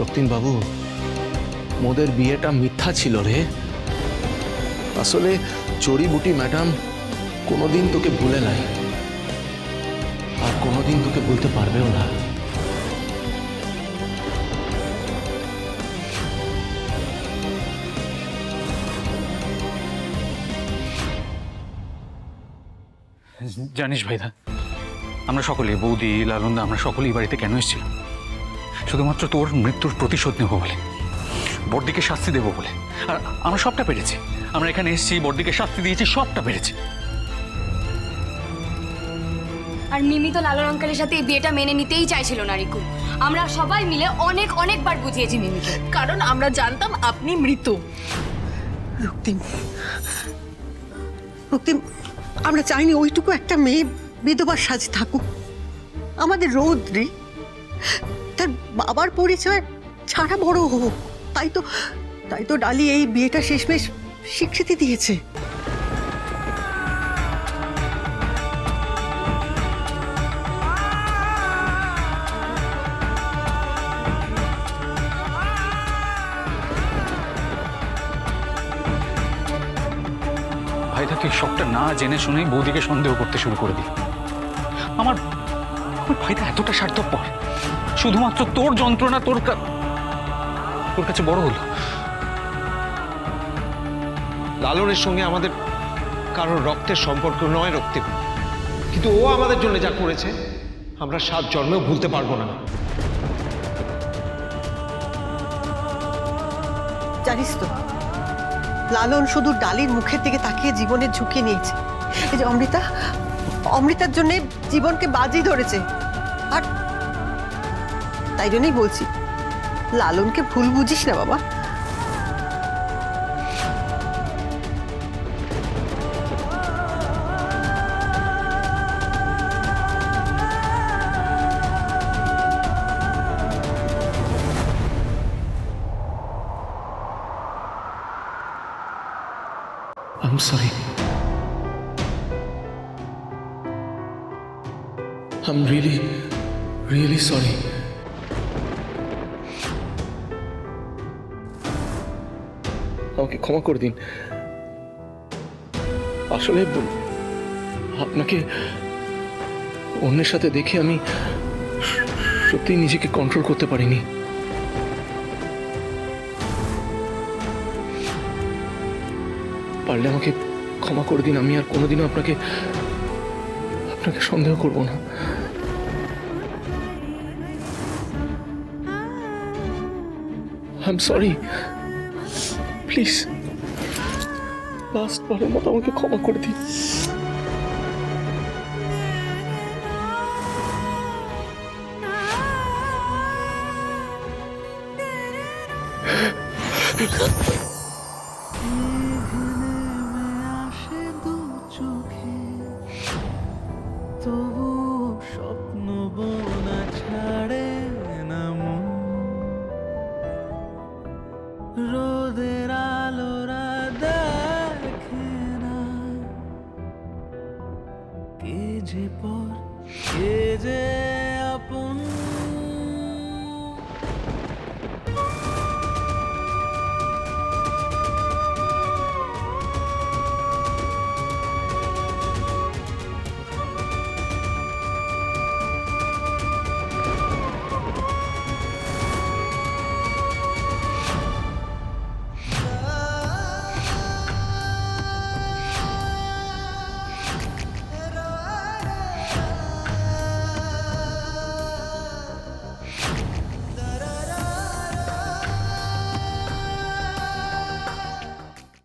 রক্তিম বাবু মোদের বিয়েটা মিথ্যা ছিল রে। আসলে চড়িবুটি ম্যাডাম কোনোদিন তোকে ভুলে নাই। আর কোনোদিন তোকে ভুলতে পারবেও না। জানিস ভাইদা, আমরা সকলে বৌদি, লালন্দা, আমরা সকলেই বাড়িতে কেন এসেছিলাম? শুধুমাত্র তোর মৃত্যুর প্রতিশোধ নেব বলে। বড়দিকে শাস্তি দেবো বলে। আর আমরা সবটা পেরেছি। আমরা এখানে এসেছি বড়দিকে শাস্তি দিয়েছি সবটা পেরেছি। আর মিমি তো লালন অঙ্কালের সাথে এই বিয়েটা মেনে নিতেই চাইছিল না রিকু আমরা সবাই মিলে অনেক অনেকবার বুঝিয়েছি মিমিকে। কারণ আমরা জানতাম আপনি মৃত। রক্তিম রক্তিম আমরা চাইনি ওইটুকু একটা মেয়ে বিধবার সাজে থাকুক। আমাদের রৌদ্রে তার বাবার পরিচয় ছাড়া বড় হোক। তাই তো তাই তো ডালি এই বিয়েটা শেষমেশ স্বীকৃতি দিয়েছে। ভাইদা তুই সবটা না জেনে শুনেই বৌদিকে সন্দেহ করতে শুরু করে দিল। আমার আমার ভাইদা এতটা স্বার্থপর। শুধুমাত্র তোর যন্ত্রণা, তোর তোর কাছে বড় হলো। লালনের সঙ্গে আমাদের কারোর রক্তের সম্পর্ক নয় রক্তে কিন্তু ও আমাদের জন্য যা করেছে, আমরা সাত জন্মেও ভুলতে পারব না। জানিস তো, লালন শুধু ডালির মুখের দিকে তাকিয়ে জীবনের ঝুঁকি নিয়েছে। এই যে অমৃতা, অমৃতার জন্য জীবনকে বাজি ধরেছে। তাই জন্যই বলছি লালনকে ভুল বুঝিস না বাবা I'm sorry. I'm really, really sorry. আমাকে ক্ষমা করে দিন। আসলে আপনাকে অন্যের সাথে দেখে আমি সত্যি নিজেকে কন্ট্রোল করতে পারিনি। পারলে আমাকে ক্ষমা করে দিন, আমি আর কোনোদিনও আপনাকে আপনাকে সন্দেহ করব না। I am sorry please last বারের মতো আমাকে ক্ষমা করে দিন। তবু ছাড়ে না যে পর সে যে আপন